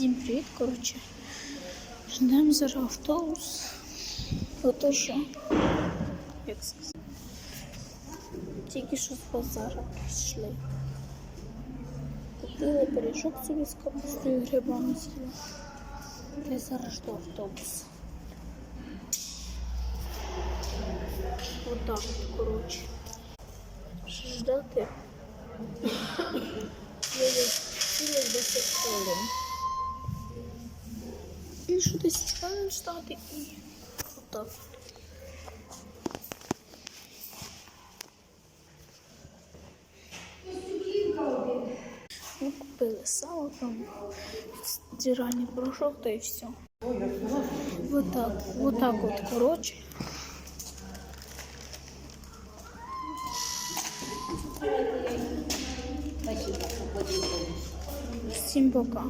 Всім привіт, коротше. Ждемо зараз автобус. Ото що, як сказати. Тільки що з базара прийшли. Купили пиріжок собі з капустою грибами з'їли. Й зараз жду автобус. Отак от, коротше. І що 10 хвилин ждати і отак. Ми купили сало там, стиральний порошок та і все. Вот так, вот так от, коротше. Всім пока.